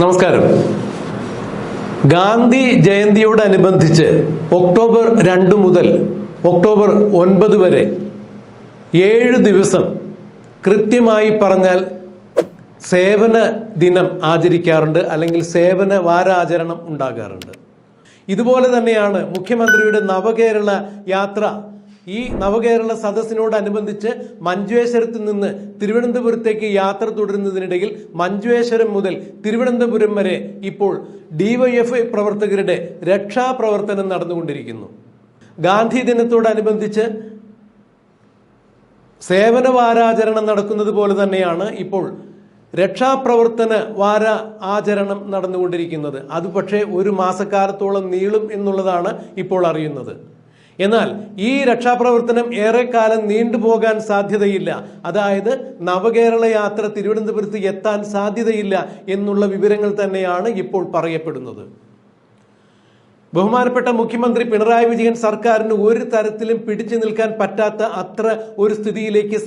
നമസ്കാരം. ഗാന്ധി ജയന്തിയോടനുബന്ധിച്ച് ഒക്ടോബർ രണ്ട് മുതൽ ഒക്ടോബർ ഒൻപത് വരെ ഏഴ് ദിവസം കൃത്യമായി പറഞ്ഞാൽ സേവന ദിനം ആചരിക്കാറുണ്ട് അല്ലെങ്കിൽ സേവന വാരാചരണം ഉണ്ടാകാറുണ്ട്. ഇതുപോലെ തന്നെയാണ് മുഖ്യമന്ത്രിയുടെ നവകേരള യാത്ര ഈ നവകേരള സദസ്സിനോടനുബന്ധിച്ച് മഞ്ചേശ്വരത്ത് നിന്ന് തിരുവനന്തപുരത്തേക്ക് യാത്ര തുടരുന്നതിനിടയിൽ മഞ്ചേശ്വരം മുതൽ തിരുവനന്തപുരം വരെ ഇപ്പോൾ ഡിവൈഎഫ്ഐ പ്രവർത്തകരുടെ രക്ഷാപ്രവർത്തനം നടന്നുകൊണ്ടിരിക്കുന്നു. ഗാന്ധി ദിനത്തോടനുബന്ധിച്ച് സേവന വാരാചരണം നടക്കുന്നത് പോലെ തന്നെയാണ് ഇപ്പോൾ രക്ഷാപ്രവർത്തന വാര ആചരണം നടന്നുകൊണ്ടിരിക്കുന്നത്. അത് പക്ഷേ ഒരു മാസക്കാലത്തോളം നീളും എന്നുള്ളതാണ് ഇപ്പോൾ അറിയുന്നത്. എന്നാൽ ഈ രക്ഷാപ്രവർത്തനം ഏറെക്കാലം നീണ്ടുപോകാൻ സാധ്യതയില്ല. അതായത് നവകേരള യാത്ര തിരുവനന്തപുരത്ത് എത്താൻ സാധ്യതയില്ല എന്നുള്ള വിവരങ്ങൾ തന്നെയാണ് ഇപ്പോൾ പറയപ്പെടുന്നത്. ബഹുമാനപ്പെട്ട മുഖ്യമന്ത്രി പിണറായി വിജയൻ സർക്കാരിന് ഒരു തരത്തിലും പിടിച്ചു നിൽക്കാൻ പറ്റാത്ത അത്ര ഒരു സ്ഥിതിയിലേക്ക്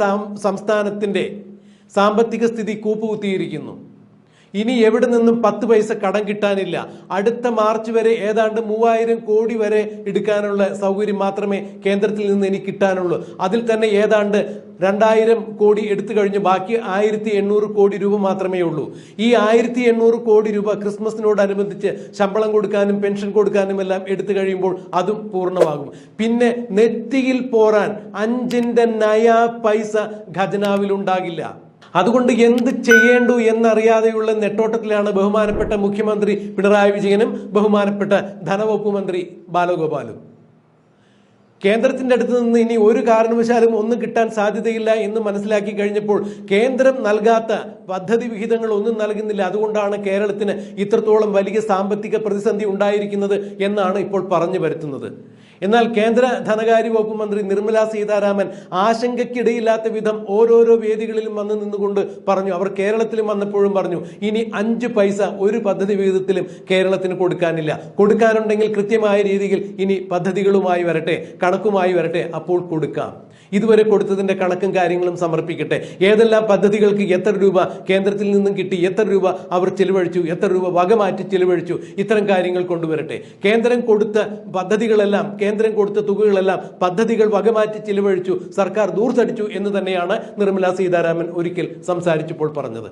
സംസ്ഥാനത്തിന്റെ സാമ്പത്തിക സ്ഥിതി കൂപ്പുകുത്തിയിരിക്കുന്നു. ഇനി എവിടെ നിന്നും പത്ത് പൈസ കടം കിട്ടാനില്ല. അടുത്ത മാർച്ച് വരെ ഏതാണ്ട് മൂവായിരം കോടി വരെ എടുക്കാനുള്ള സൗകര്യം മാത്രമേ കേന്ദ്രത്തിൽ നിന്ന് എനിക്ക് കിട്ടാനുള്ളൂ. അതിൽ തന്നെ ഏതാണ്ട് രണ്ടായിരം കോടി എടുത്തു കഴിഞ്ഞ് ബാക്കി ആയിരത്തി എണ്ണൂറ് കോടി രൂപ മാത്രമേ ഉള്ളൂ. ഈ ആയിരത്തി എണ്ണൂറ് കോടി രൂപ ക്രിസ്മസിനോടനുബന്ധിച്ച് ശമ്പളം കൊടുക്കാനും പെൻഷൻ കൊടുക്കാനും എല്ലാം എടുത്തു കഴിയുമ്പോൾ അതും പൂർണമാകും. പിന്നെ നെറ്റിയിൽ പോരാൻ അഞ്ചിന്റെ നയ പൈസ ഖജനാവിൽ ഉണ്ടാകില്ല അതുകൊണ്ട് എന്ത് ചെയ്യേണ്ടു എന്നറിയാതെയുള്ള നെട്ടോട്ടത്തിലാണ് ബഹുമാനപ്പെട്ട മുഖ്യമന്ത്രി പിണറായി വിജയനും ബഹുമാനപ്പെട്ട ധനവകുപ്പ് മന്ത്രി ബാലഗോപാലും. കേന്ദ്രത്തിന്റെ അടുത്ത് നിന്ന് ഇനി ഒരു കാരണവശാലും ഒന്നും കിട്ടാൻ സാധ്യതയില്ല എന്ന് മനസ്സിലാക്കി കഴിഞ്ഞപ്പോൾ കേന്ദ്രം നൽകാത്ത പദ്ധതി വിഹിതങ്ങൾ ഒന്നും നൽകുന്നില്ല. അതുകൊണ്ടാണ് കേരളത്തിന് ഇത്രത്തോളം വലിയ സാമ്പത്തിക പ്രതിസന്ധി ഉണ്ടായിരിക്കുന്നത് എന്നാണ് ഇപ്പോൾ പറഞ്ഞു വരുത്തുന്നത്. എന്നാൽ കേന്ദ്ര ധനകാര്യ വകുപ്പ് മന്ത്രി നിർമ്മല സീതാരാമൻ ആശങ്കയ്ക്കിടയില്ലാത്ത വിധം ഓരോരോ വേദികളിലും വന്ന് നിന്നുകൊണ്ട് പറഞ്ഞു. അവർ കേരളത്തിലും വന്നപ്പോഴും പറഞ്ഞു ഇനി അഞ്ച് പൈസ ഒരു പദ്ധതി വിഹിതത്തിലും കേരളത്തിന് കൊടുക്കാനില്ല. കൊടുക്കാനുണ്ടെങ്കിൽ കൃത്യമായ രീതിയിൽ ഇനി പദ്ധതികളുമായി വരട്ടെ. കണക്കുമായി വരട്ടെ അപ്പോൾ കൊടുക്കാം. ഇതുവരെ കൊടുത്തതിന്റെ കണക്കും കാര്യങ്ങളും സമർപ്പിക്കട്ടെ. ഏതെല്ലാം പദ്ധതികൾക്ക് എത്ര രൂപ കേന്ദ്രത്തിൽ നിന്നും കിട്ടി എത്ര രൂപ അവർ ചിലവഴിച്ചു എത്ര രൂപ വകമാറ്റി ചിലവഴിച്ചു ഇത്തരം കാര്യങ്ങൾ കൊണ്ടുവരട്ടെ. കേന്ദ്രം കൊടുത്ത പദ്ധതികളെല്ലാം കേന്ദ്രം കൊടുത്ത തുകകളെല്ലാം പദ്ധതികൾ വകമാറ്റി ചിലവഴിച്ചു സർക്കാർ ദൂർത്തടിച്ചു എന്ന് തന്നെയാണ് നിർമ്മല സീതാരാമൻ ഒരിക്കൽ സംസാരിച്ചപ്പോൾ പറഞ്ഞത്.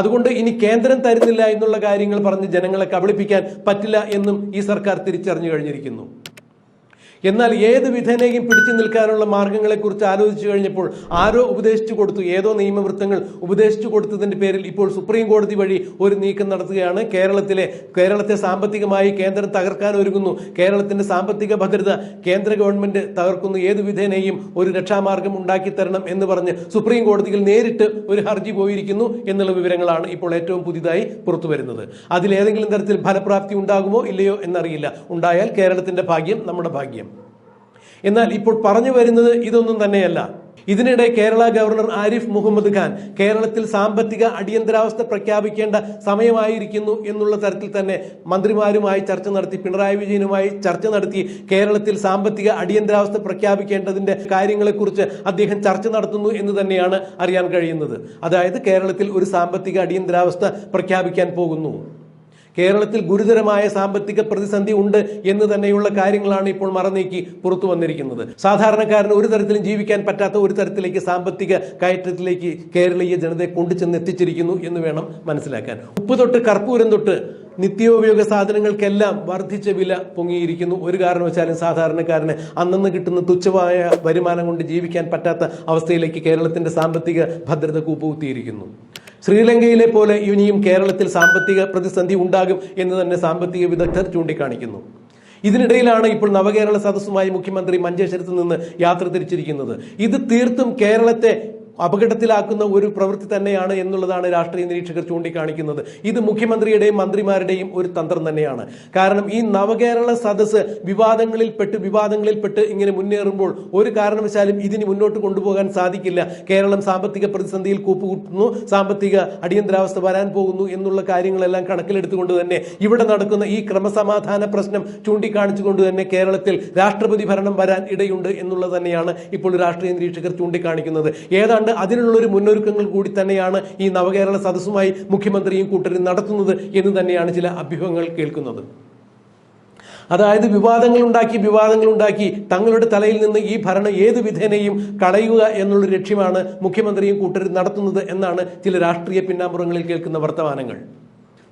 അതുകൊണ്ട് ഇനി കേന്ദ്രം തരുന്നില്ല എന്നുള്ള കാര്യങ്ങൾ പറഞ്ഞ് ജനങ്ങളെ കബളിപ്പിക്കാൻ പറ്റില്ല എന്നും ഈ സർക്കാർ തിരിച്ചറിഞ്ഞു കഴിഞ്ഞിരിക്കുന്നു. എന്നാൽ ഏത് വിധേനയും പിടിച്ചു നിൽക്കാനുള്ള മാർഗങ്ങളെക്കുറിച്ച് ആലോചിച്ചു കഴിഞ്ഞപ്പോൾ ആരോ ഉപദേശിച്ചു കൊടുത്തു. ഏതോ നിയമവൃത്തങ്ങൾ ഉപദേശിച്ചു കൊടുത്തതിന്റെ പേരിൽ ഇപ്പോൾ സുപ്രീം കോടതി വഴി ഒരു നീക്കം നടത്തുകയാണ്. കേരളത്തിലെ കേരളത്തെ സാമ്പത്തികമായി കേന്ദ്രം തകർക്കാൻ ഒരുങ്ങുന്നു. കേരളത്തിന്റെ സാമ്പത്തിക ഭദ്രത കേന്ദ്ര ഗവൺമെന്റ് തകർക്കുന്നു. ഏത് വിധേനയും ഒരു രക്ഷാമാർഗം ഉണ്ടാക്കി തരണം എന്ന് പറഞ്ഞ് സുപ്രീം കോടതിയിൽ നേരിട്ട് ഒരു ഹർജി പോയിരിക്കുന്നു എന്നുള്ള വിവരങ്ങളാണ് ഇപ്പോൾ ഏറ്റവും പുതിയതായി പുറത്തു വരുന്നത്. അതിലേതെങ്കിലും തരത്തിൽ ഫലപ്രാപ്തി ഉണ്ടാകുമോ ഇല്ലയോ എന്നറിയില്ല. ഉണ്ടായാൽ കേരളത്തിന്റെ ഭാഗ്യം നമ്മുടെ ഭാഗ്യം. എന്നാൽ ഇപ്പോൾ പറഞ്ഞു വരുന്നത് ഇതൊന്നും തന്നെയല്ല. ഇതിനിടെ കേരള ഗവർണർ ആരിഫ് മുഹമ്മദ് ഖാൻ കേരളത്തിൽ സാമ്പത്തിക അടിയന്തരാവസ്ഥ പ്രഖ്യാപിക്കേണ്ട സമയമായിരിക്കുന്നു എന്നുള്ള തരത്തിൽ തന്നെ മന്ത്രിമാരുമായി ചർച്ച നടത്തി പിണറായി വിജയനുമായി ചർച്ച നടത്തി കേരളത്തിൽ സാമ്പത്തിക അടിയന്തരാവസ്ഥ പ്രഖ്യാപിക്കേണ്ടതിന്റെ കാര്യങ്ങളെക്കുറിച്ച് അദ്ദേഹം ചർച്ച നടത്തുന്നു എന്ന് തന്നെയാണ് അറിയാൻ കഴിയുന്നത്. അതായത് കേരളത്തിൽ ഒരു സാമ്പത്തിക അടിയന്തരാവസ്ഥ പ്രഖ്യാപിക്കാൻ പോകുന്നു. കേരളത്തിൽ ഗുരുതരമായ സാമ്പത്തിക പ്രതിസന്ധി ഉണ്ട് എന്ന് തന്നെയുള്ള കാര്യങ്ങളാണ് ഇപ്പോൾ മറനീക്കി പുറത്തു വന്നിരിക്കുന്നത്. സാധാരണക്കാരന് ഒരു തരത്തിലും ജീവിക്കാൻ പറ്റാത്ത ഒരു തരത്തിലേക്ക് സാമ്പത്തിക കയറ്റത്തിലേക്ക് കേരളീയ ജനതയെ കൊണ്ടുചെന്ന് എത്തിച്ചിരിക്കുന്നു എന്ന് വേണം മനസ്സിലാക്കാൻ. ഉപ്പ് തൊട്ട് കർപ്പൂരം തൊട്ട് നിത്യോപയോഗ സാധനങ്ങൾക്കെല്ലാം വർദ്ധിച്ച വില പൊങ്ങിയിരിക്കുന്നു. ഒരു കാരണവശാലും സാധാരണക്കാരന് അന്നന്ന് കിട്ടുന്ന തുച്ഛമായ വരുമാനം കൊണ്ട് ജീവിക്കാൻ പറ്റാത്ത അവസ്ഥയിലേക്ക് കേരളത്തിന്റെ സാമ്പത്തിക ഭദ്രത കൂപ്പുകുത്തിയിരിക്കുന്നു. ശ്രീലങ്കയിലെ പോലെ ഇനിയും കേരളത്തിൽ സാമ്പത്തിക പ്രതിസന്ധി ഉണ്ടാകും എന്ന് തന്നെ സാമ്പത്തിക വിദഗ്ധർ ചൂണ്ടിക്കാണിക്കുന്നു. ഇതിനിടയിലാണ് ഇപ്പോൾ നവകേരള സദസ്സുമായി മുഖ്യമന്ത്രി മഞ്ചേശ്വരത്ത് നിന്ന് യാത്ര തിരിച്ചിരിക്കുന്നത്. ഇത് തീർത്തും കേരളത്തെ അപകടത്തിലാക്കുന്ന ഒരു പ്രവൃത്തി തന്നെയാണ് എന്നുള്ളതാണ് രാഷ്ട്രീയ നിരീക്ഷകർ ചൂണ്ടിക്കാണിക്കുന്നത്. ഇത് മുഖ്യമന്ത്രിയുടെയും മന്ത്രിമാരുടെയും ഒരു തന്ത്രം തന്നെയാണ്. കാരണം ഈ നവകേരള സദസ്സ് വിവാദങ്ങളിൽ പെട്ട് വിവാദങ്ങളിൽ പെട്ട് ഇങ്ങനെ മുന്നേറുമ്പോൾ ഒരു കാരണവശാലും ഇതിന് മുന്നോട്ട് കൊണ്ടുപോകാൻ സാധിക്കില്ല. കേരളം സാമ്പത്തിക പ്രതിസന്ധിയിൽ കൂപ്പുകൂട്ടുന്നു സാമ്പത്തിക അടിയന്തരാവസ്ഥ വരാൻ പോകുന്നു എന്നുള്ള കാര്യങ്ങളെല്ലാം കണക്കിലെടുത്തുകൊണ്ട് തന്നെ ഇവിടെ നടക്കുന്ന ഈ ക്രമസമാധാന പ്രശ്നം ചൂണ്ടിക്കാണിച്ചുകൊണ്ട് തന്നെ കേരളത്തിൽ രാഷ്ട്രപതി ഭരണം വരാൻ ഇടയുണ്ട് എന്നുള്ളത് തന്നെയാണ് ഇപ്പോൾ രാഷ്ട്രീയ നിരീക്ഷകർ ചൂണ്ടിക്കാണിക്കുന്നത്. ഏതാണ്ട് ഏതാണ്ട് അതിനുള്ളൊരു മുന്നൊരുക്കങ്ങൾ കൂടി തന്നെയാണ് ഈ നവകേരള സദസ്സുമായി മുഖ്യമന്ത്രിയും കൂട്ടരും നടത്തുന്നത് എന്ന് തന്നെയാണ് ചില അഭ്യൂഹങ്ങൾ കേൾക്കുന്നത്. അതായത് വിവാദങ്ങൾ ഉണ്ടാക്കി വിവാദങ്ങൾ ഉണ്ടാക്കി തങ്ങളുടെ തലയിൽ നിന്ന് ഈ ഭരണം ഏത് വിധേനയും കളയുക എന്നുള്ള ലക്ഷ്യമാണ് മുഖ്യമന്ത്രിയും കൂട്ടരും നടത്തുന്നത് എന്നാണ് ചില രാഷ്ട്രീയ പിന്നാമ്പുറങ്ങളിൽ കേൾക്കുന്ന വർത്തമാനങ്ങൾ.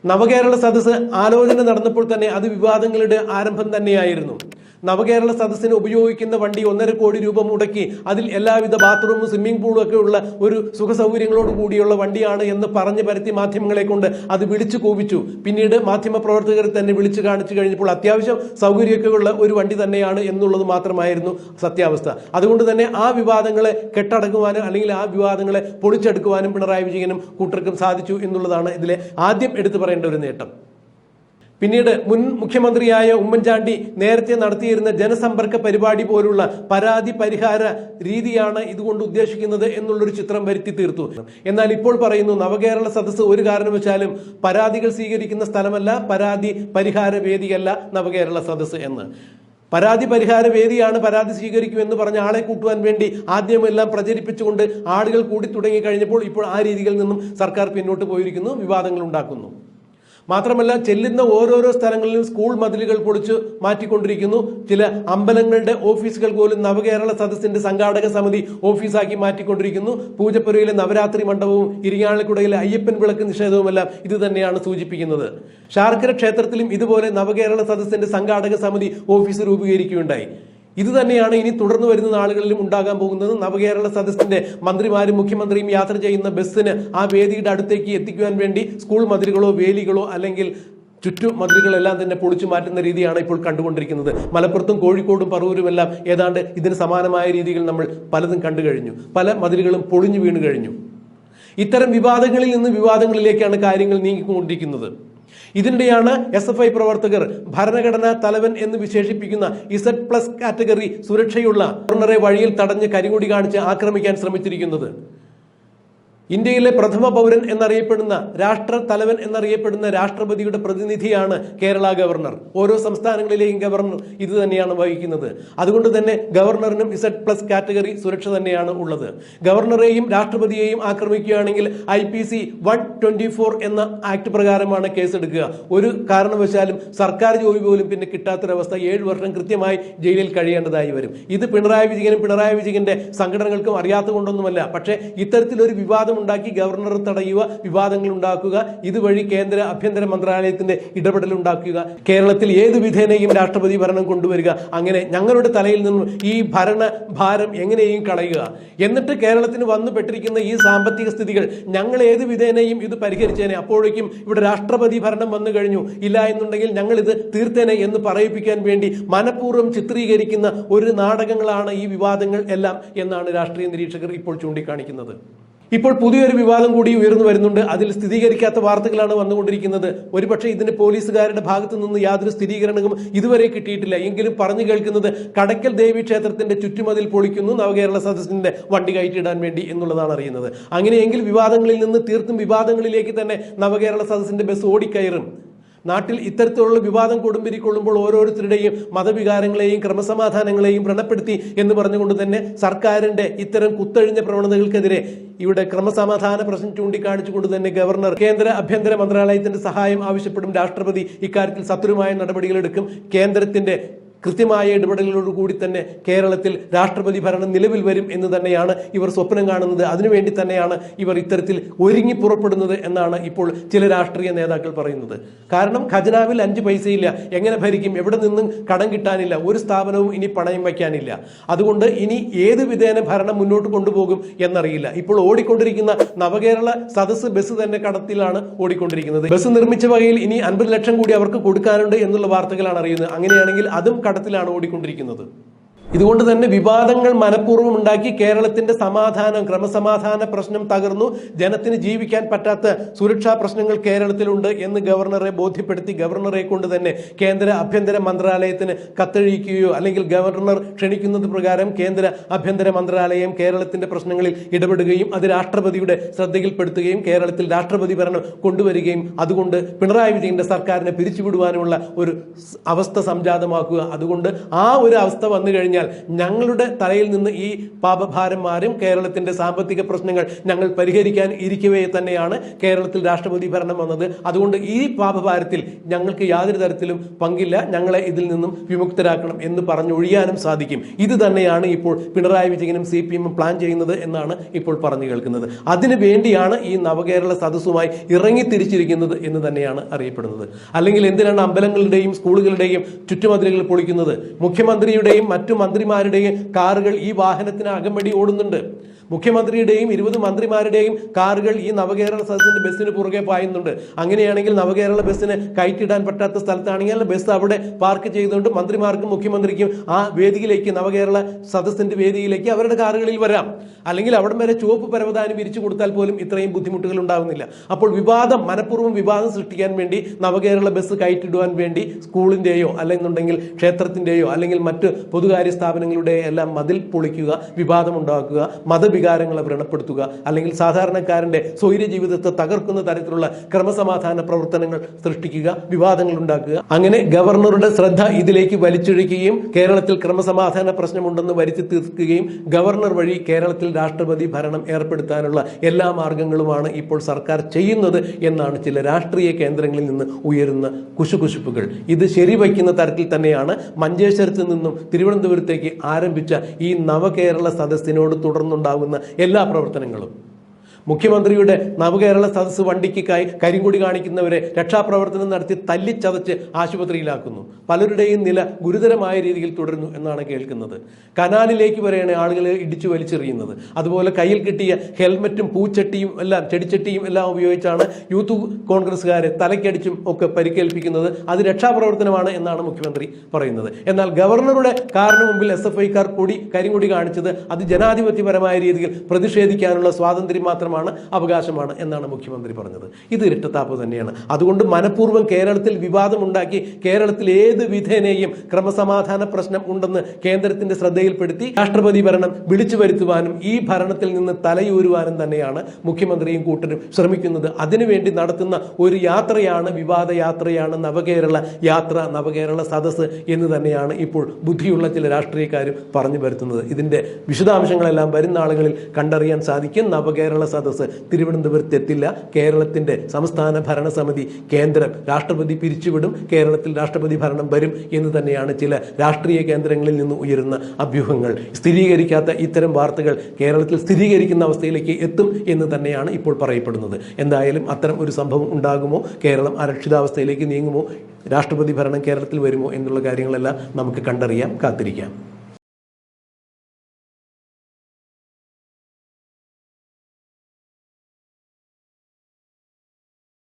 നവകേരള സദസ്സ് ആലോചന നടന്നപ്പോൾ തന്നെ അത് വിവാദങ്ങളുടെ ആരംഭം തന്നെയായിരുന്നു. നവകേരള സദസ്സിന് ഉപയോഗിക്കുന്ന വണ്ടി ഒന്നര കോടി രൂപ മുടക്കി അതിൽ എല്ലാവിധ ബാത്റൂമും സ്വിമ്മിംഗ് പൂളും ഒക്കെ ഉള്ള ഒരു സുഖ സൗകര്യങ്ങളോട് കൂടിയുള്ള വണ്ടിയാണ് എന്ന് പറഞ്ഞു പരത്തി മാധ്യമങ്ങളെ കൊണ്ട് അത് വിളിച്ചു കോപിച്ചു. പിന്നീട് മാധ്യമ പ്രവർത്തകർ തന്നെ വിളിച്ചു കാണിച്ചു കഴിഞ്ഞപ്പോൾ അത്യാവശ്യം സൗകര്യമൊക്കെ ഉള്ള ഒരു വണ്ടി തന്നെയാണ് എന്നുള്ളത് മാത്രമായിരുന്നു സത്യാവസ്ഥ. അതുകൊണ്ട് തന്നെ ആ വിവാദങ്ങളെ കെട്ടടക്കുവാനും അല്ലെങ്കിൽ ആ വിവാദങ്ങളെ പൊളിച്ചെടുക്കുവാനും പിണറായി വിജയനും കൂട്ടർക്കും സാധിച്ചു എന്നുള്ളതാണ് ഇതിലെ ആദ്യം എടുത്തു പറയേണ്ട ഒരു നേട്ടം. പിന്നീട് മുൻ മുഖ്യമന്ത്രിയായ ഉമ്മൻചാണ്ടി നേരത്തെ നടത്തിയിരുന്ന ജനസമ്പർക്ക പരിപാടി പോലുള്ള പരാതി പരിഹാര രീതിയാണ് ഇതുകൊണ്ട് ഉദ്ദേശിക്കുന്നത് എന്നുള്ളൊരു ചിത്രം വരുത്തി തീർത്തു. എന്നാൽ ഇപ്പോൾ പറയുന്നു നവകേരള സദസ്സ് ഒരു കാരണവശാലും പരാതികൾ സ്വീകരിക്കുന്ന സ്ഥലമല്ല പരാതി പരിഹാര വേദിയല്ല നവകേരള സദസ്സ് എന്ന്. പരാതി പരിഹാര വേദിയാണ് പരാതി സ്വീകരിക്കുമെന്ന് പറഞ്ഞ ആളെ കൂട്ടുവാൻ വേണ്ടി ആദ്യമെല്ലാം പ്രചരിപ്പിച്ചുകൊണ്ട് ആളുകൾ കൂടി തുടങ്ങി കഴിഞ്ഞപ്പോൾ ഇപ്പോൾ ആ രീതികളിൽ നിന്നും സർക്കാർ പിന്നോട്ട് പോയിരിക്കുന്നു വിവാദങ്ങൾ ഉണ്ടാക്കുന്നു. മാത്രമല്ല ചെല്ലുന്ന ഓരോരോ സ്ഥലങ്ങളിലും സ്കൂൾ മതിലുകൾ പൊളിച്ച് മാറ്റിക്കൊണ്ടിരിക്കുന്നു. ചില അമ്പലങ്ങളുടെ ഓഫീസുകൾ പോലും നവകേരള സദസ്സിന്റെ സംഘാടക സമിതി ഓഫീസാക്കി മാറ്റിക്കൊണ്ടിരിക്കുന്നു. പൂജപ്പുരയിലെ നവരാത്രി മണ്ഡപവും ഇരിങ്ങാലക്കുടയിലെ അയ്യപ്പൻ വിളക്ക് നിഷേധവുമെല്ലാം ഇത് തന്നെയാണ് സൂചിപ്പിക്കുന്നത്. ശാർക്കര ക്ഷേത്രത്തിലും ഇതുപോലെ നവകേരള സദസ്സിന്റെ സംഘാടക സമിതി ഓഫീസ് രൂപീകരിക്കുകയുണ്ടായി. ഇത് തന്നെയാണ് ഇനി തുടർന്ന് വരുന്ന നാളുകളിലും ഉണ്ടാകാൻ പോകുന്നത്. നവകേരള സദസ്സിന്റെ മന്ത്രിമാരും മുഖ്യമന്ത്രിയും യാത്ര ചെയ്യുന്ന ബസ്സിന് ആ വേദിയുടെ അടുത്തേക്ക് എത്തിക്കുവാൻ വേണ്ടി സ്കൂൾ മതിലുകളോ വേലികളോ അല്ലെങ്കിൽ ചുറ്റു മന്ത്രികളെല്ലാം തന്നെ പൊളിച്ചു മാറ്റുന്ന രീതിയാണ് ഇപ്പോൾ കണ്ടുകൊണ്ടിരിക്കുന്നത്. മലപ്പുറത്തും കോഴിക്കോടും പറവൂരുമെല്ലാം ഏതാണ്ട് ഇതിന് സമാനമായ രീതിയിൽ നമ്മൾ പലതും കണ്ടു കഴിഞ്ഞു. പല മതിലുകളും പൊളിഞ്ഞു വീണു കഴിഞ്ഞു. ഇത്തരം വിവാദങ്ങളിൽ നിന്ന് വിവാദങ്ങളിലേക്കാണ് കാര്യങ്ങൾ നീങ്ങിക്കൊണ്ടിരിക്കുന്നത്. ഇതിനിടെയാണ് എസ് എഫ് ഐ പ്രവർത്തകർ ഭരണഘടനാ തലവൻ എന്ന് വിശേഷിപ്പിക്കുന്ന ഇസഡ് പ്ലസ് കാറ്റഗറി സുരക്ഷയുള്ള ഗവർണറെ വഴിയിൽ തടഞ്ഞ് കരിങ്കൊടി കാണിച്ച് ആക്രമിക്കാൻ ശ്രമിച്ചിരിക്കുന്നത്. ഇന്ത്യയിലെ പ്രഥമ പൗരൻ എന്നറിയപ്പെടുന്ന രാഷ്ട്ര തലവൻ എന്നറിയപ്പെടുന്ന രാഷ്ട്രപതിയുടെ പ്രതിനിധിയാണ് കേരള ഗവർണർ. ഓരോ സംസ്ഥാനങ്ങളിലെയും ഗവർണർ ഇത് തന്നെയാണ് വഹിക്കുന്നത്. അതുകൊണ്ട് തന്നെ ഗവർണറിനും ഇസഡ് പ്ലസ് കാറ്റഗറി സുരക്ഷ തന്നെയാണ് ഉള്ളത്. ഗവർണറെയും രാഷ്ട്രപതിയെയും ആക്രമിക്കുകയാണെങ്കിൽ I P C one twenty four എന്ന ആക്ട് പ്രകാരമാണ് കേസെടുക്കുക. ഒരു കാരണവശാലും സർക്കാർ ജോലി പോലും പിന്നെ കിട്ടാത്തൊരവസ്ഥ ഏഴ് വർഷം കൃത്യമായി ജയിലിൽ കഴിയേണ്ടതായി വരും. ഇത് പിണറായി വിജയനും പിണറായി വിജയന്റെ സംഘടനകൾക്കും അറിയാത്ത കൊണ്ടൊന്നുമല്ല പക്ഷേ ഇത്തരത്തിലൊരു വിവാദം ഉണ്ടാക്കി ഗവർണർ തടയുക വിവാദങ്ങൾ ഉണ്ടാക്കുക ഇതുവഴി കേന്ദ്ര ആഭ്യന്തര മന്ത്രാലയത്തിന്റെ ഇടപെടൽ ഉണ്ടാക്കുക കേരളത്തിൽ ഏത് വിധേനയും രാഷ്ട്രപതി ഭരണം കൊണ്ടുവരിക അങ്ങനെ ഞങ്ങളുടെ തലയിൽ നിന്നും ഈ ഭരണ ഭാരം എങ്ങനെയും കളയുക. എന്നിട്ട് കേരളത്തിന് വന്നുപെട്ടിരിക്കുന്ന ഈ സാമ്പത്തിക സ്ഥിതികൾ ഞങ്ങൾ ഏത് വിധേനയും ഇത് പരിഹരിച്ചേനെ. അപ്പോഴേക്കും ഇവിടെ രാഷ്ട്രപതി ഭരണം വന്നു കഴിഞ്ഞു. ഇല്ല എന്നുണ്ടെങ്കിൽ ഞങ്ങൾ ഇത് തീർത്തേനെ എന്ന് പറയിപ്പിക്കാൻ വേണ്ടി മനഃപൂർവം ചിത്രീകരിക്കുന്ന ഒരു നാടകങ്ങളാണ് ഈ വിവാദങ്ങൾ എല്ലാം എന്നാണ് രാഷ്ട്രീയ നിരീക്ഷകർ ഇപ്പോൾ ചൂണ്ടിക്കാണിക്കുന്നത്. ഇപ്പോൾ പുതിയൊരു വിവാദം കൂടി ഉയർന്നു വരുന്നുണ്ട്. അതിൽ സ്ഥിരീകരിക്കാത്ത വാർത്തകളാണ് വന്നുകൊണ്ടിരിക്കുന്നത്. ഒരുപക്ഷെ ഇതിന് പോലീസുകാരുടെ ഭാഗത്തു നിന്ന് യാതൊരു സ്ഥിരീകരണവും ഇതുവരെ കിട്ടിയിട്ടില്ല. എങ്കിലും പറഞ്ഞു കേൾക്കുന്നത് കടക്കൽ ദേവി ക്ഷേത്രത്തിന്റെ ചുറ്റുമതിൽ പൊളിക്കുന്നു നവകേരള സദസ്സിന്റെ വണ്ടി കയറ്റിയിടാൻ വേണ്ടി എന്നുള്ളതാണ് അറിയുന്നത്. അങ്ങനെയെങ്കിൽ വിവാദങ്ങളിൽ നിന്ന് തീർത്തും വിവാദങ്ങളിലേക്ക് തന്നെ നവകേരള സദസ്സിന്റെ ബസ് ഓടിക്കയറും. നാട്ടിൽ ഇത്തരത്തിലുള്ള വിവാദം കൊടുമ്പിരിക്കൊള്ളുമ്പോൾ ഓരോരുത്തരുടെയും മതവികാരങ്ങളെയും ക്രമസമാധാനങ്ങളെയും വ്രണപ്പെടുത്തി എന്ന് പറഞ്ഞുകൊണ്ട് തന്നെ സർക്കാരിന്റെ ഇത്തരം കുത്തഴിഞ്ഞ പ്രവണതകൾക്കെതിരെ ഇവിടെ ക്രമസമാധാന പ്രശ്നം ചൂണ്ടിക്കാണിച്ചുകൊണ്ട് തന്നെ ഗവർണർ കേന്ദ്ര ആഭ്യന്തര മന്ത്രാലയത്തിന്റെ സഹായം ആവശ്യപ്പെടും രാഷ്ട്രപതി ഇക്കാര്യത്തിൽ സത്വരമായ നടപടികളെടുക്കും. കേന്ദ്രത്തിന്റെ കൃത്യമായ ഇടപെടലോടുകൂടി തന്നെ കേരളത്തിൽ രാഷ്ട്രപതി ഭരണം നിലവിൽ വരും എന്ന് തന്നെയാണ് ഇവർ സ്വപ്നം കാണുന്നത്. അതിനുവേണ്ടി തന്നെയാണ് ഇവർ ഇത്തരത്തിൽ ഒരുങ്ങി പുറപ്പെടുന്നത് എന്നാണ് ഇപ്പോൾ ചില രാഷ്ട്രീയ നേതാക്കൾ പറയുന്നത്. കാരണം ഖജനാവിൽ അഞ്ച് പൈസയില്ല. എങ്ങനെ ഭരിക്കും? എവിടെ നിന്നും കടം കിട്ടാനില്ല. ഒരു സ്ഥാപനവും ഇനി പണയം വയ്ക്കാനില്ല. അതുകൊണ്ട് ഇനി ഏത് വിധേന ഭരണം മുന്നോട്ട് കൊണ്ടുപോകും എന്നറിയില്ല. ഇപ്പോൾ ഓടിക്കൊണ്ടിരിക്കുന്ന നവകേരള സദസ്സ് ബസ് തന്നെ കടത്തിലാണ് ഓടിക്കൊണ്ടിരിക്കുന്നത്. ബസ് നിർമ്മിച്ച വകയിൽ ഇനി അൻപത് ലക്ഷം കൂടി അവർക്ക് കൊടുക്കാനുണ്ട് എന്നുള്ള വാർത്തകളാണ് അറിയുന്നത്. അങ്ങനെയാണെങ്കിൽ അതും കടത്തിലാണ് ഓടിക്കൊണ്ടിരിക്കുന്നത്. ഇതുകൊണ്ട് തന്നെ വിവാദങ്ങൾ മനഃപൂർവം ഉണ്ടാക്കി കേരളത്തിന്റെ സമാധാനം ക്രമസമാധാന പ്രശ്നം തകർന്നു. ജനത്തിന് ജീവിക്കാൻ പറ്റാത്ത സുരക്ഷാ പ്രശ്നങ്ങൾ കേരളത്തിലുണ്ട് എന്ന് ഗവർണറെ ബോധ്യപ്പെടുത്തി ഗവർണറെ കൊണ്ട് തന്നെ കേന്ദ്ര ആഭ്യന്തര മന്ത്രാലയത്തിന് കത്തഴിക്കുകയോ അല്ലെങ്കിൽ ഗവർണർ ക്ഷണിക്കുന്നത് പ്രകാരം കേന്ദ്ര ആഭ്യന്തര മന്ത്രാലയം കേരളത്തിന്റെ പ്രശ്നങ്ങളിൽ ഇടപെടുകയും അത് രാഷ്ട്രപതിയുടെ ശ്രദ്ധയിൽപ്പെടുത്തുകയും കേരളത്തിൽ രാഷ്ട്രപതി ഭരണം കൊണ്ടുവരികയും അതുകൊണ്ട് പിണറായി വിജയന്റെ സർക്കാരിനെ പിരിച്ചുവിടുവാനുള്ള ഒരു അവസ്ഥ സംജാതമാക്കുക. അതുകൊണ്ട് ആ ഒരു അവസ്ഥ വന്നു കഴിഞ്ഞാൽ കഴിഞ്ഞാൽ ഞങ്ങളുടെ തലയിൽ നിന്ന് ഈ പാപഭാരം മാറും കേരളത്തിന്റെ സാമ്പത്തിക പ്രശ്നങ്ങൾ ഞങ്ങൾ പരിഹരിക്കാൻ ഇരിക്കവേ തന്നെയാണ് കേരളത്തിൽ രാഷ്ട്രപതി ഭരണം വന്നത്. അതുകൊണ്ട് ഈ പാപഭാരത്തിൽ ഞങ്ങൾക്ക് യാതൊരു തരത്തിലും പങ്കില്ല. ഞങ്ങളെ ഇതിൽ നിന്നും വിമുക്തരാക്കണം എന്ന് പറഞ്ഞു പറഞ്ഞൊഴിയാനും സാധിക്കും. ഇത് തന്നെയാണ് ഇപ്പോൾ പിണറായി വിജയനും സി പി എമ്മും പ്ലാൻ ചെയ്യുന്നത് എന്നാണ് ഇപ്പോൾ പറഞ്ഞു കേൾക്കുന്നത്. അതിനു വേണ്ടിയാണ് ഈ നവകേരള സദസ്സുമായി ഇറങ്ങി തിരിച്ചിരിക്കുന്നത് എന്ന് തന്നെയാണ് അറിയപ്പെടുന്നത്. അല്ലെങ്കിൽ എന്തിനാണ് അമ്പലങ്ങളുടെയും സ്കൂളുകളുടെയും ചുറ്റുമതിലുകൾ പൊളിക്കുന്നത്? മുഖ്യമന്ത്രിയുടെയും മറ്റു മന്ത്രിമാരുടെയും കാറുകൾ ഈ വാഹനത്തിന് അകമ്പടി ഓടുന്നുണ്ട്. മുഖ്യമന്ത്രിയുടെയും ഇരുപത് മന്ത്രിമാരുടെയും കാറുകൾ ഈ നവകേരള സദസ്സിന്റെ ബസ്സിന് പുറകെ പായുന്നുണ്ട്. അങ്ങനെയാണെങ്കിൽ നവകേരള ബസ്സിന് കയറ്റിടാൻ പറ്റാത്ത സ്ഥലത്താണെങ്കിൽ ബസ് അവിടെ പാർക്ക് ചെയ്തുകൊണ്ട് മന്ത്രിമാർക്കും മുഖ്യമന്ത്രിക്കും ആ വേദിയിലേക്ക് നവകേരള സദസ്സിന്റെ വേദിയിലേക്ക് അവരുടെ കാറുകളിൽ വരാം. അല്ലെങ്കിൽ അവിടം വരെ ചുവപ്പ് പരവതാനി വിരിച്ചു കൊടുത്താൽ പോലും ഇത്രയും ബുദ്ധിമുട്ടുകൾ ഉണ്ടാകുന്നില്ല അപ്പോൾ വിവാദം മനഃപൂർവം വിവാദം സൃഷ്ടിക്കാൻ വേണ്ടി നവകേരള ബസ് കയറ്റിടുവാൻ വേണ്ടി സ്കൂളിന്റെയോ അല്ലെന്നുണ്ടെങ്കിൽ ക്ഷേത്രത്തിന്റെയോ അല്ലെങ്കിൽ മറ്റ് പൊതുകാര്യ സ്ഥാപനങ്ങളുടെ എല്ലാം മതിൽ പൊളിക്കുക വിവാദം ഉണ്ടാക്കുക മതവികാരങ്ങളെ വ്രണപ്പെടുത്തുക അല്ലെങ്കിൽ സാധാരണക്കാരന്റെ സ്വൈര്യ ജീവിതത്തെ തകർക്കുന്ന തരത്തിലുള്ള ക്രമസമാധാന പ്രവർത്തനങ്ങൾ സൃഷ്ടിക്കുക വിവാദങ്ങൾ ഉണ്ടാക്കുക. അങ്ങനെ ഗവർണറുടെ ശ്രദ്ധ ഇതിലേക്ക് വലിച്ചിഴക്കുകയും കേരളത്തിൽ ക്രമസമാധാന പ്രശ്നമുണ്ടെന്ന് വരുത്തി തീർക്കുകയും ഗവർണർ വഴി കേരളത്തിൽ രാഷ്ട്രപതി ഭരണം ഏർപ്പെടുത്താനുള്ള എല്ലാ മാർഗങ്ങളുമാണ് ഇപ്പോൾ സർക്കാർ ചെയ്യുന്നത് എന്നാണ് ചില രാഷ്ട്രീയ കേന്ദ്രങ്ങളിൽ നിന്ന് ഉയരുന്ന കുശുകുശുപ്പുകൾ. ഇത് ശരിവയ്ക്കുന്ന തരത്തിൽ തന്നെയാണ് മഞ്ചേശ്വരത്ത് നിന്നും തിരുവനന്തപുരത്തേക്ക് ആരംഭിച്ച ഈ നവകേരള സദസ്സിനോട് തുടർന്നുണ്ടാകുന്ന എല്ലാ പ്രവർത്തനങ്ങളും. മുഖ്യമന്ത്രിയുടെ നവകേരള സദസ് വണ്ടിക്ക് കരിങ്കൊടി കാണിക്കുന്നവരെ രക്ഷാപ്രവർത്തനം നടത്തി തല്ലിച്ചതച്ച് ആശുപത്രിയിലാക്കുന്നു. പലരുടെയും നില ഗുരുതരമായ രീതിയിൽ തുടരുന്നു എന്നാണ് കേൾക്കുന്നത്. കനാലിലേക്ക് വരെയാണ് ആളുകളെ ഇടിച്ചു വലിച്ചെറിയുന്നത്. അതുപോലെ കയ്യിൽ കിട്ടിയ ഹെൽമറ്റും പൂച്ചട്ടിയും എല്ലാം ചെടിച്ചട്ടിയും എല്ലാം ഉപയോഗിച്ചാണ് യൂത്ത് കോൺഗ്രസ്സുകാരെ തലക്കടിച്ചും ഒക്കെ പരിക്കേൽപ്പിക്കുന്നത്. അത് രക്ഷാപ്രവർത്തനമാണ് എന്നാണ് മുഖ്യമന്ത്രി പറയുന്നത്. എന്നാൽ ഗവർണറുടെ കാറിന് മുമ്പിൽ എസ് എഫ് ഐക്കാർ കൊടി കരിങ്കൊടി കാണിച്ചത് അത് ജനാധിപത്യപരമായ രീതിയിൽ പ്രതിഷേധിക്കാനുള്ള സ്വാതന്ത്ര്യം മാത്രമാണ് അവകാശമാണ് എന്നാണ് മുഖ്യമന്ത്രി പറഞ്ഞത്. ഇത് ഇരട്ടത്താപ്പ് തന്നെയാണ്. അതുകൊണ്ട് മനഃപൂർവം കേരളത്തിൽ വിവാദമുണ്ടാക്കി കേരളത്തിൽ ഏത് വിധേനയും ക്രമസമാധാന പ്രശ്നം ഉണ്ടെന്ന് കേന്ദ്രത്തിന്റെ ശ്രദ്ധയിൽപ്പെടുത്തി രാഷ്ട്രപതി ഭരണം വിളിച്ചു വരുത്തുവാനും ഈ ഭരണത്തിൽ നിന്ന് തലയൂരുവാനും തന്നെയാണ് മുഖ്യമന്ത്രിയും കൂട്ടരും ശ്രമിക്കുന്നത്. അതിനുവേണ്ടി നടത്തുന്ന ഒരു യാത്രയാണ് വിവാദ യാത്രയാണ് നവകേരള യാത്ര നവകേരള സദസ്സ് എന്ന് തന്നെയാണ് ഇപ്പോൾ ബുദ്ധിയുള്ള ചില രാഷ്ട്രീയക്കാരും പറഞ്ഞു വരുത്തുന്നത്. ഇതിന്റെ വിശദാംശങ്ങളെല്ലാം വരുന്ന ആളുകളിൽ കണ്ടറിയാൻ സാധിക്കും. നവകേരള സദസ്സ് തിരുവനന്തപുരത്ത് എത്തില്ല. കേരളത്തിന്റെ സംസ്ഥാന ഭരണസമിതി കേന്ദ്രം. രാഷ്ട്രപതി പിരിച്ചുവിടും. കേരളത്തിൽ രാഷ്ട്രപതി ഭരണം വരും എന്ന് തന്നെയാണ് ചില രാഷ്ട്രീയ കേന്ദ്രങ്ങളിൽ നിന്ന് ഉയരുന്ന അഭ്യൂഹങ്ങൾ. സ്ഥിരീകരിക്കാത്ത ഇത്തരം വാർത്തകൾ കേരളത്തിൽ സ്ഥിരീകരിക്കുന്ന അവസ്ഥയിലേക്ക് എത്തും എന്ന് തന്നെയാണ് ഇപ്പോൾ പറയപ്പെടുന്നത്. എന്തായാലും അത്തരം ഒരു സംഭവം ഉണ്ടാകുമോ? കേരളം അരക്ഷിതാവസ്ഥയിലേക്ക് നീങ്ങുമോ? രാഷ്ട്രപതി ഭരണം കേരളത്തിൽ വരുമോ? എന്നുള്ള കാര്യങ്ങളെല്ലാം നമുക്ക് കണ്ടറിയാം കാത്തിരിക്കാം.